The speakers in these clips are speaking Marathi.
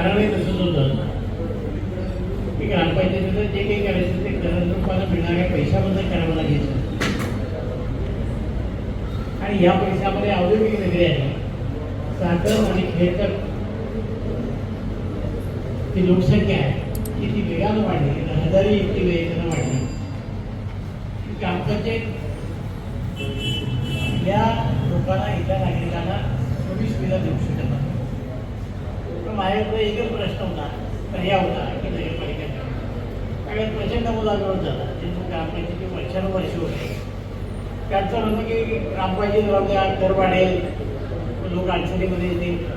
कारणही तसंच होतं. की ग्रामपंचायतीचं जे काही करायचं ते करत रूपाला मिळणाऱ्या पैशाबद्दल करावं लागायचं आणि या पैशामध्ये औद्योगिक नगरी आहे साखर आणि खेळकर ती लोकसंख्या आहे. की ती वेगानं वाढली रहदारी इतकी वेगानं वाढली. ग्रामपंचायत या लोकांना इथल्या नागरिकांना सोयी सुविधा देऊ शकत नाही माझ्याकडे एकच प्रश्न होता. पर्याय होता की नगरपालिकेचा त्यावेळेस प्रचंड मुलाखत झाला. जे तो ग्रामपंचायतीचे वर्षानुवर्ष होते. त्यांचं म्हणणं की ग्रामपंचायत राहत्या घर वाढेल. लोक अडचणीमध्ये येतील.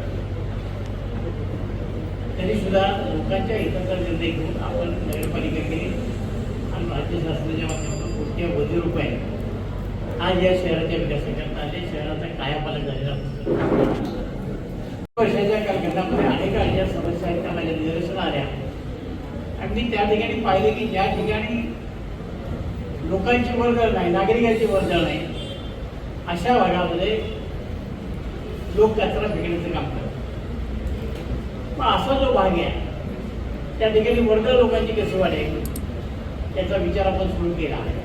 तरी सुद्धा लोकांच्या हिताचा निर्णय घेऊन आपण नगरपालिकेकडे आणि राज्य शासनाच्या माध्यमातून कोट्यवधी रुपये आज या शहराच्या विकासाकरता आले शहराचा कायापालट झालेला असतो. वर्षाच्या कालखंडामध्ये अनेक अशा समस्या आहेत त्या माझ्या निदर्शन आल्या. आणि मी त्या ठिकाणी पाहिले की ज्या ठिकाणी लोकांची वर्दळ नाही नागरिकांची वर्दळ नाही अशा भागामध्ये लोक कचरा फेकण्याचं काम करतात. मग असा जो भाग आहे त्या ठिकाणी वर्दळ लोकांची कशी वाढेल त्याचा विचार आपण सुरू केला. आहे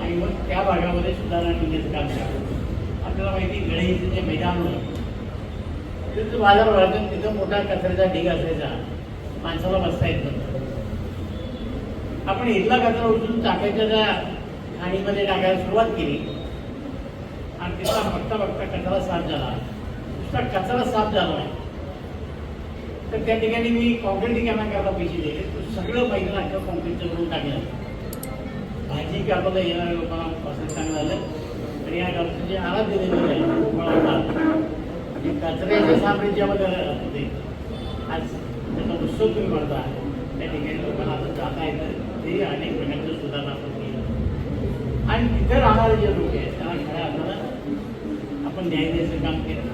आणि मग त्या भागामध्ये सुधारणा करण्याचं काम करतो. आपल्याला माहिती आहे, गणेशचं जे मैदान होतं तिथं बाजार भरायचं तिथं मोठा कचऱ्याचा ढीग असायचा. माणसाला बसता येत नव्हतं. आपण इथला कचरा उचलून टाकायच्या त्या खाणीमध्ये टाकायला सुरुवात केली. आणि तिथला बघता बघता कचरा साफ झाला. नुसता कचरा साफ झाला नाही. तर त्या ठिकाणी मी कॉन्क्रिटीकरणा करायला पैसे दिले. तो सगळं मैदान अख्खं कॉन्क्रीटचं करून टाकलं. भाजी कापायला येणाऱ्या लोकांना पसंत चांगलं झालं. आणि या डॉक्टर जे आराध्य दिलेलं आहे म्हणजे कचऱ्याच्या साम्राज्यामध्ये होते आज त्याचा उत्सव तुम्ही करता त्या ठिकाणी लोकांना आता जाता येतं ते अनेक प्रकारचं सुधारणा आपण केलं. आणि तिथे राहणारे जे लोक आहेत त्यांना खऱ्या अर्थानं आपण न्याय द्यायचं काम केलं.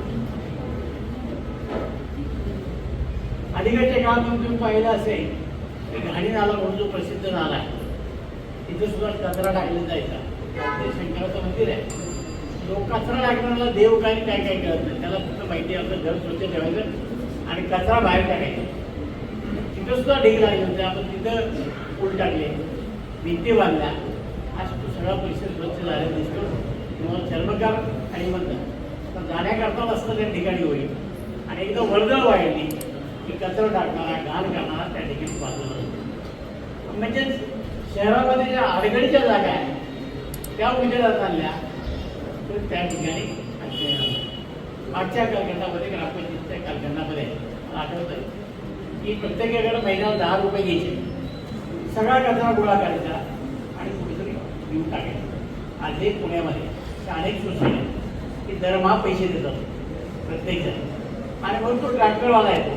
अलीकडच्या काळात तुम्ही पाहिलं असेल की घाणी नाला म्हणून जो प्रसिद्ध नाला आहे तिथे सुद्धा कचरा टाकला जायचा. ते शंकराचं मंदिर आहे. तो कचरा टाकणाऱ्याला देव काय काय काय करत नाही. त्याला फक्त माहिती आहे आपलं घर स्वच्छ ठेवायचं आणि कचरा बाहेर टाकायचा. तिथं सुद्धा ढीग लागले होते. आपण तिथं पूल टाकले. भिंती बांधल्या. आज तो सगळा पैसे स्वच्छ झालेला दिसतो. किंवा चर्मकार आणि म्हणतात पण जाण्याकरता असतं त्या ठिकाणी होईल. आणि एकदा वर्दळ वाढली की कचरा टाकणारा घाण करणारा त्या ठिकाणी बाजूला म्हणजेच शहरामध्ये ज्या आडगडीच्या जागा आहेत त्या उजेडात आणल्या. तर त्या ठिकाणी मागच्या कालखंडामध्ये ग्रामपंचायतीच्या कालखंडामध्ये मला आठवतं की प्रत्येकाकडे महिन्याला दहा रुपये घ्यायचे. सगळा कचरा गोळा करायचा आणि कुठेतरी घेऊन टाकायचा. आज हे पुण्यामध्ये अनेक सोसायटी आहेत की दरमहा पैसे देतात प्रत्येकजण. आणि मग तो ट्रॅक्टरवाला येतो.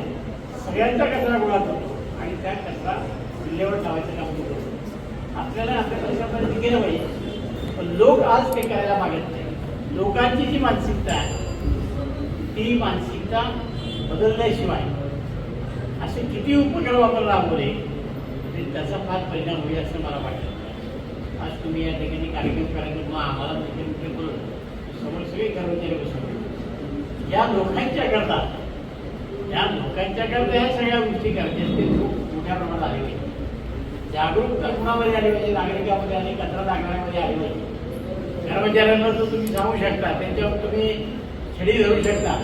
सगळ्यांचा कचरा गोळा करतो आणि त्या कचरा विल्हेवाट लावायचं काम करतो. आपल्याला आपल्या पैशापर्यंत गेलं पाहिजे. पण लोक आज ते करायला मागत नाही. लोकांची जी मानसिकता आहे ती मानसिकता बदलल्याशिवाय असे किती उपक्रम आपण राबवले तरी त्याचा फार परिणाम होईल असं मला वाटतं. आज तुम्ही या ठिकाणी कार्यक्रम कार्यक्रम मग आम्हाला मुख्यमंत्री करून समोर सगळे कर्मचारी बसवले या लोकांच्या करता या लोकांच्या करता ह्या सगळ्या गोष्टी करायच्या असतील खूप मोठ्या प्रमाणात आले जागरूकता कुणामध्ये आली पाहिजे? नागरिकामध्ये आणि कचरा टाकण्यामध्ये आली पाहिजे? कर्मचाऱ्यांना जर तुम्ही सांगू शकता त्यांच्यावर तुम्ही छडी धरू शकता.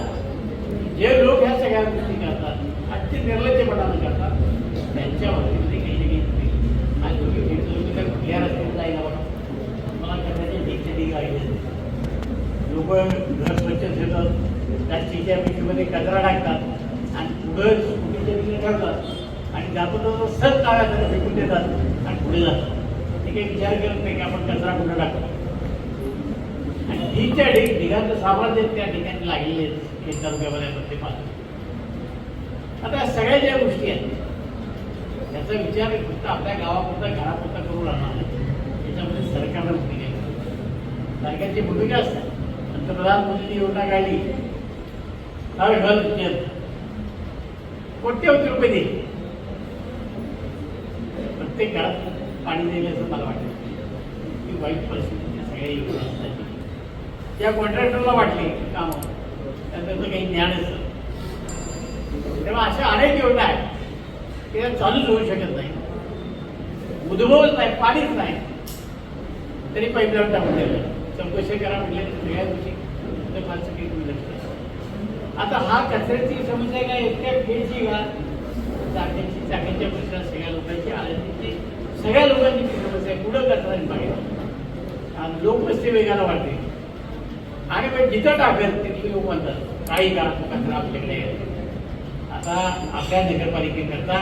जे लोक ह्या सगळ्या गोष्टी करतात अति निर्लज्जपणानं करतात त्यांच्या काही ना काही तुम्ही तुम्ही भेटतो तुम्ही तर कुठल्या रस्त्याने जायला मला करण्याची ठीकचे ठीक लोक घर स्वच्छ ठेवतात प्लास्टिकच्या पिशवीमध्ये कचरा टाकतात आणि पुढं चुकीच्या तिकडे ठरतात आणि जातो तर सत टाळ्या फेकून देतात आणि पुढे जातात. ते काही विचार करत नाही की आपण कचरा कुठं टाकतो? हिच्या ढीच्या ढीक ढिगाचं साम्राज्य त्या ठिकाणी लागलेले आहेत हे तालुक्यामध्ये ते पाहतो आता सगळ्या ज्या गोष्टी आहेत याचा विचार फक्त आपल्या गावापुरता घरापुरता करू राहणार नाही. याच्यामध्ये सरकारनं भूमिका सरकारची भूमिका असते. पंतप्रधान मोदींनी योजना काढली. हर घर कोट्यवधी रुपये दे प्रत्येक घरात पाणी देईल असं मला वाटतं. ही वाईट परिस्थिती सगळ्या योजना असतात. त्या कॉन्ट्रॅक्टरला वाटली काम त्यांचं काही ज्ञान असतं. तेव्हा अशा अनेक योजना आहेत. की त्या चालूच होऊ शकत नाही. उद्भवच नाही पाणीच नाही. तरी पाईपलाईन टाकून दिलं. चौकशी करा म्हणजे तर सगळ्या गोष्टी. तर काही सगळी दुर्लक्ष आता हा कचऱ्याची समस्या काय? इतक्या खेळची का? चाकांची चाकांच्या प्रश्न सगळ्या लोकांची आळंदीची सगळ्या लोकांची समस्या पुढं कचरा पाहिजे आणि लोक वेगाला वाटते आणि मग जिथं टाकेल तिथे लोक म्हणतात काही का? कचरा आपल्याकडे आता आपल्या नगरपालिकेकरता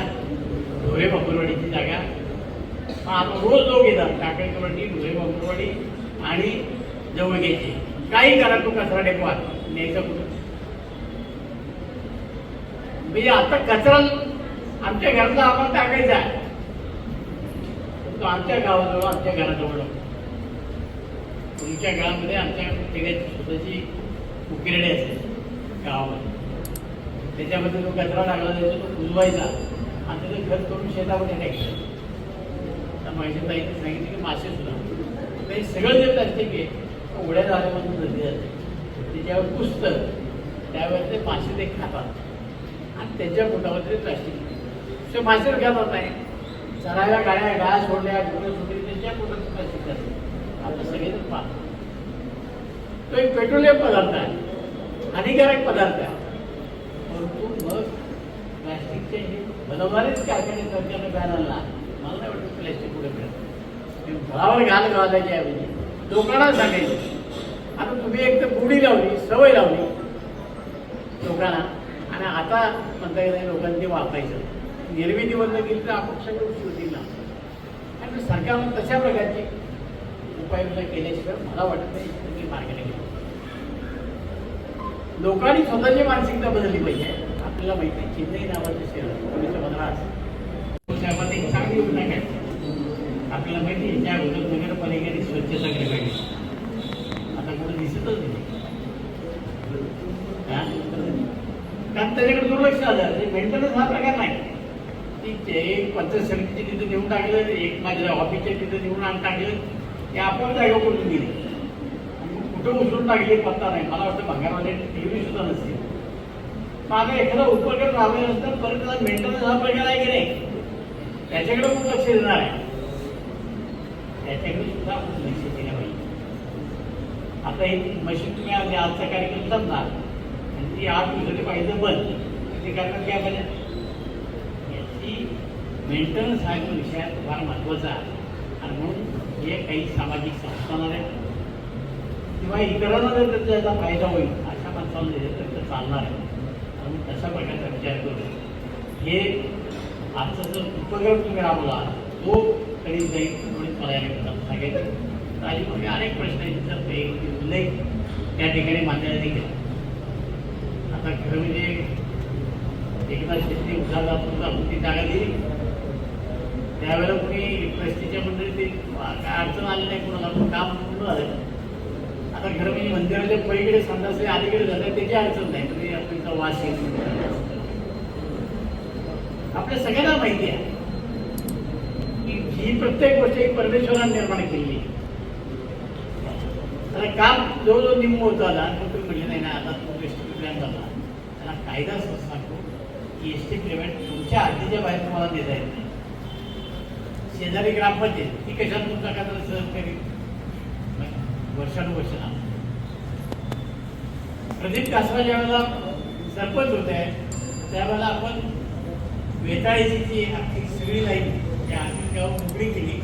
ढोरे बापूरवाडीची जागा. आता रोज लोक येतात टाकळकरवाडी ढोरे बापूरवाडी आणि जवळग्याची काही करा तो कचरा डेपो न्यायचा कुठं? म्हणजे आता कचरा आमच्या घरातला आपण टाकायचा आहे. तो आमच्या गावाजवळ आमच्या घराजवळ. तुमच्या गावामध्ये आमच्या ठिकाणी स्वतःची उकिरडे असते गावामध्ये. त्याच्यामध्ये तो कचरा टाकला जायचा तो कुजवायचा आणि त्याचं खत करून शेतामध्ये टाकायचं. तर माझ्या ताईने सांगितलं की मासे सुद्धा. ते सगळं जे प्लास्टिक आहे उड्या झाल्यामधून नदी जाते. त्याच्यावर पुसतं. त्यावेळेस ते मासे ते खातात. आणि त्याच्या पोटामध्ये ते प्लास्टिक ते मासे खातात नाही चरायला गाड्या गाळ्या सोडल्या डुकरं सोडली त्यांच्या पोटात प्लास्टिक असते आपण सगळेजण तो एक पेट्रोलियम पदार्थ आहे. हानिकारक पदार्थ आहे. परंतु मग प्लॅस्टिकचे हे बनवणारेच कारखाने सरकारने बॅन आणला मला नाही वाटतं प्लॅस्टिक पुढे मिळत. घरावर घाल घालायची ऐवजी म्हणजे. लोकांना सांगायचं आता तुम्ही एक तर गुढी लावली सवय लावली लोकांना. आणि आता म्हणता येत नाही लोकांनी वापरायचं. निर्मिती बंद केली तर आपण सगळं गोष्टी दिला आणि सरकारनं तशा प्रकारची उपाययोजना केल्याशिवाय मला वाटत नाही की मार्गाने गेली लोकांनी स्वतःची मानसिकता बदलली पाहिजे. आपल्याला माहिती आहे चेन्नई नावाचं शहर एकोणीसशे पंधरा साहेबांनी एक चांगली योजना काय आपल्याला माहिती आहे त्या अगोदर नगरपालिकेने स्वच्छता केली पाहिजे. आता कुठे दिसतच नाही. कारण त्याच्याकडे दुर्लक्ष झालं. म्हणजे मेंटेनन्स हा प्रकार नाही. ती एक पंचायत समितीचे तिथे नेऊन टाकलं एक माझ्या ऑफिसच्या तिथे नेऊन आण टाकलं. ते आपण जागा करून दिली? कुठं उचलून टाकली पत्ता नाही. मला वाटतं भंगारवाले टीव्ही सुद्धा नसतील. माझा एखादा उपकरण राबवलं नसतं परत त्याला मेंटेनन्स हा प्रकार आहे की नाही? त्याच्याकडे खूप लक्ष देणार आहे. त्याच्याकडे सुद्धा आपण लक्ष दिलं पाहिजे. आता हे मशीन तुम्ही आज आजचा कार्यक्रम समजा आणि ती आज दिवसाची पाहिजे बंद. ते कारण काय पाहिजे याची मेंटेनन्स हा जो विषय फार महत्त्वाचा आहे. म्हणून हे काही सामाजिक संस्थांना आहेत किंवा इतरांना जर त्याचा फायदा होईल अशा माणसांना दिले तर चालणार आहे. म्हणून तशा प्रकारचा विचार करून हे आजचा जो उपक्रम तुम्ही राबवला तो कधी जाईल म्हणून मला या निमित्तानं सांगायचं राजूमध्ये अनेक प्रश्न आहेत त्याचा ते उल्लेख त्या ठिकाणी मांडण्यात देखील आता खरं म्हणजे एकनाथ शिंदे उद्धारदापूरला होती जागा दिली त्यावेळेला कुणी ट्रस्टीच्या मंडळी ते काय अडचण आली नाही कोणाला पण काम पूर्ण झालं. आता खरं म्हणजे मंदिराच्या पलीकडे संडास अलीकडे झालं त्याची अडचण नाही. म्हणजे आपल्याचा वास येईल आपल्या सगळ्यांना माहिती आहे की ही प्रत्येक गोष्ट ही परमेश्वराने निर्माण केलेली आहे. त्याला काम जवळजवळ निम्म होत आला. मग तुम्ही म्हणले नाही ना आता तो एस टी प्लॅन झाला. त्याला कायदा सांगतो की एस टी पेमेंट तुमच्या हद्दीच्या बाहेर तुम्हाला देता येत नाही. शेजारी ग्रामपंचायत ती कशात तुमचा का सहज करेल? म्हणजे वर्षानुवर्ष ना प्रदीप कासरा ज्यावेळेला सरपंच होते त्यावेळेला आपण वेताळीची जी आर्थिक सगळी लाईन त्या आर्थिक गाव मोकळी केली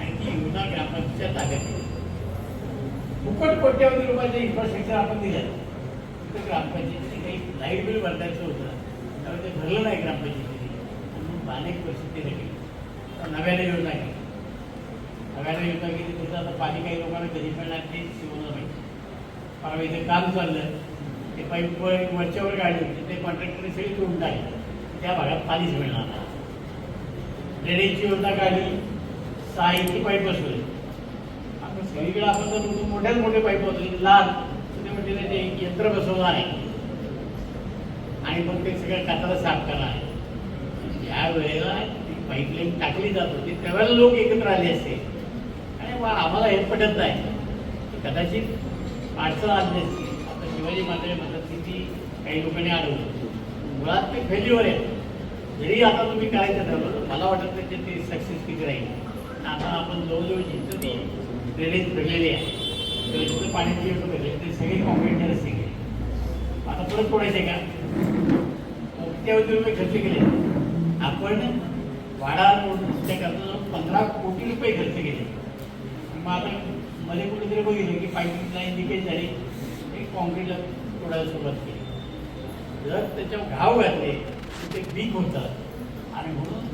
आणि ती योजना ग्रामपंचायत ताब्यात केली. फुकट कोट्यावधी रुपयाचं इन्फ्रास्ट्रक्चर आपण दिलं. तर ग्रामपंचायतीने काही लाइट बिल भरतायचं होतं. त्यामुळे ते भरलं नाही ग्रामपंचायतीने. म्हणून अनेक वर्ष राहिली नव्याने योजना केली नव्याने योजना केली त्याचं आता पाणी काही लोकांना कधी मिळणार ते शिवलं पाहिजे परवा इथे काम चाललं ते पाईप वरच्यावर काढली होती ते कॉन्ट्रॅक्टरने सगळी तोडून टाकली. त्या भागात पाणीच मिळणार नाही. ड्रेनेजची योजना काढली सहा इंची पाईप बसवली आपण सगळीकडे आपण जर म्हणतो मोठ्यात मोठे पाईप बसवले लहान ते म्हणजे ते एक यंत्र बसवणार आहे. आणि मग ते सगळं काताला साफ करणार आहे. या वेळेला पाईपलाईन टाकली जात होती. त्यावेळेला लोक एकत्र आले असते. आणि मग आम्हाला हे पटत नाही. कदाचित अडचण आली असते आता शिवाजी महाराज म्हणतात की ती काही लोकांनी अडवलं. मुळात ते फेल्युअर आहे. जरी आता तुम्ही करायचं ठरवलं मला वाटत नाही की ते सक्सेस किती राहील. आता आपण जवळजवळ जिथं ती ड्रेनेज भरलेली आहे किंवा जिथं पाण्याची योजना भरली ते सगळे कॉन्क्रीटचे असते आता परत आहे का? त्यावेळी तुम्ही खर्च केले? आपण वाडा रोड रस्ते करता पंधरा कोटी रुपये खर्च केले. मग आता मध्ये कुठेतरी बघितलं की पाईप लाईन लिकेज झाली कॉन्क्रीटला तोडायला सुरुवात केली. जर त्याच्यावर घाव घातले तर ते वीक होतात आणि म्हणून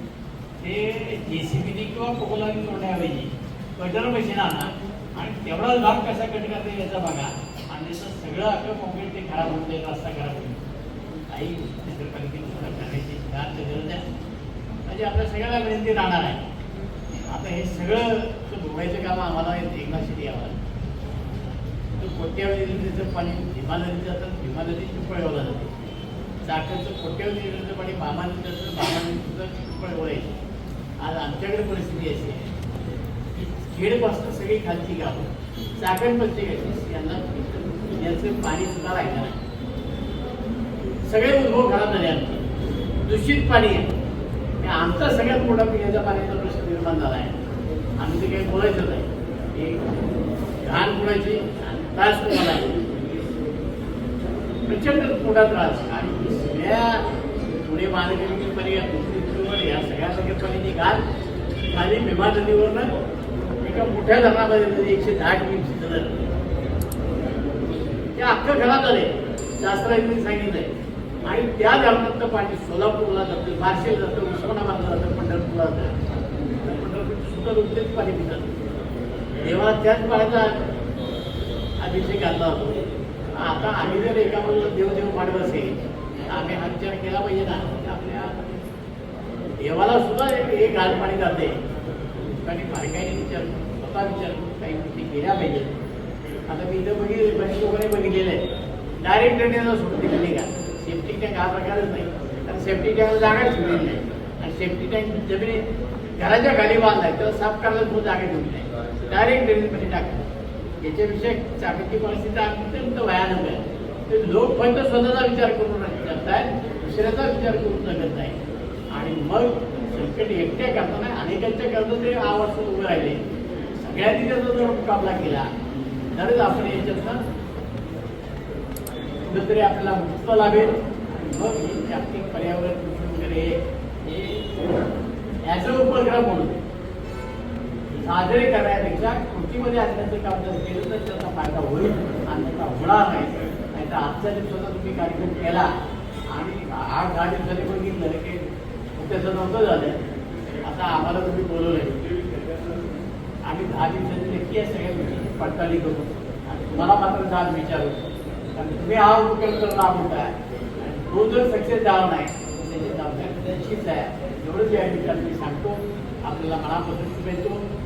ते जे सी बीने किंवा पोगलाने तोडण्याऐवजी कटर मशीन आणा आणि तेवढाच भाग कसा कट करता याचा बघा. आणि त्याचं सगळं आपलं कॉन्क्रीट ते खराब होऊन जाईल रस्ता खराब होईल. काही नगरपालिकेने सुद्धा करण्याची फार गरज आहे म्हणजे आपल्या सगळ्याला विनंती राहणार आहे. आता हे सगळं धुवायचं काम आम्हाला एकनाथ शिटी यावं तो कोट्यावधी लिटरचं पाणी भीमा नदीत जातं भीमा नदी चिपळगावला जाते. चाकणचं कोट्यावधी लिटरचं पाणी मामा नदीत जातं मामा नदीचं चिपळगाव आहे आज आमच्याकडे परिस्थिती अशी आहे की खेडपासून सगळी खालची गावं चाकण पंचगाची यांना पिण्याचं पाणी सुद्धा राहिलं नाही. सगळे उद्भव खराब झाले आमचे. दूषित पाणी आहे. म्हणजे आमचा सगळ्यात मोठा पिण्याच्या पाण्याचा प्रश्न निर्माण झाला आहे. आम्ही ते काही बोलायचं नाही एक घाण कुणाची त्रास कुणाला प्रचंड मोठा त्रास. आणि सगळ्या पुणे महानगरीची पर्याय दुसरी या सगळ्या नगरपालिकेची घाण खाली भीमा नदीवरनं एका मोठ्या धरणामध्ये एकशे दहा टीमची धरण ते अख्खं घरात आले शास्त्रज्ञांनी सांगितलंय. आणि त्या धरणातलं पाणी सोलापूरला जातं बारशेला जातं उस्मानाबादला जातं पंढरपूरला जातं पंढरपूर सुद्धा लोक पाणी पितात तेव्हा त्याच पाण्याचा अभिषेक घातला होतो. आता आम्ही जर एका बाजूला देवदेव पाडत असेल तर आम्ही हा विचार केला पाहिजे ना. आपल्या देवाला सुद्धा एक एक घाण पाणी जाते. आणि बारकाईने विचार स्वतः विचार काही गोष्टी केल्या पाहिजेत. आता मी इथं बघितले बरेच लोकांनी बघितलेलं आहे डायरेक्ट ड्रेनेजला सोडून दिलेली का? सेफ्टी टँक हा प्रकारच नाही. कारण सेफ्टी टँकला जागाच मिळत नाही. आणि सेफ्टी टँक जमिनी घराच्या खाली बांधलाय तेव्हा साफ करायला तो जागा ठेवली नाही. डायरेक्ट ड्रेनमध्ये टाकतो याच्याविषयी चाकाची परिस्थिती अत्यंत भयानक आहे. ते लोक फक्त स्वतःचा विचार करून जगतायत दुसऱ्याचा विचार करून जगत नाही. आणि मग संकट एकट्या करताना अनेकांच्या कर्ज ते आवाज उभे राहिले. सगळ्यांनी त्याचा जर मुकाबला केला तरच आपण याच्यातनं कुठेतरी आपल्याला मुक्त लाभेल. आणि मग ही जागतिक पर्यावरण दूषण वगैरे हे याचा उपक्रम म्हणून साजरे करण्यापेक्षा कृतीमध्ये आणण्याचं काम जर केलं तर त्याचा फायदा होईल आणि त्याचा होणार नाही. नाही तर आजच्या दिवसाचा तुम्ही कार्यक्रम केला आणि आठ दहा दिवसांनी घेतलं की त्याचं नव्हतं झालं. आता आम्हाला तुम्ही बोलवलंय. आम्ही दहा दिवसांनी नक्की या सगळ्या गोष्टी पडताळणी करू आणि तुम्हाला मात्र आज विचारू. कारण तुम्ही हा उपक्रम करून राबवताय आणि तो जर सक्सेस झाला नाही त्याची जबाबदारी त्याचीच आहे. एवढंच या ठिकाणी मी सांगतो. आपल्याला मनापासून शुभेच्छो.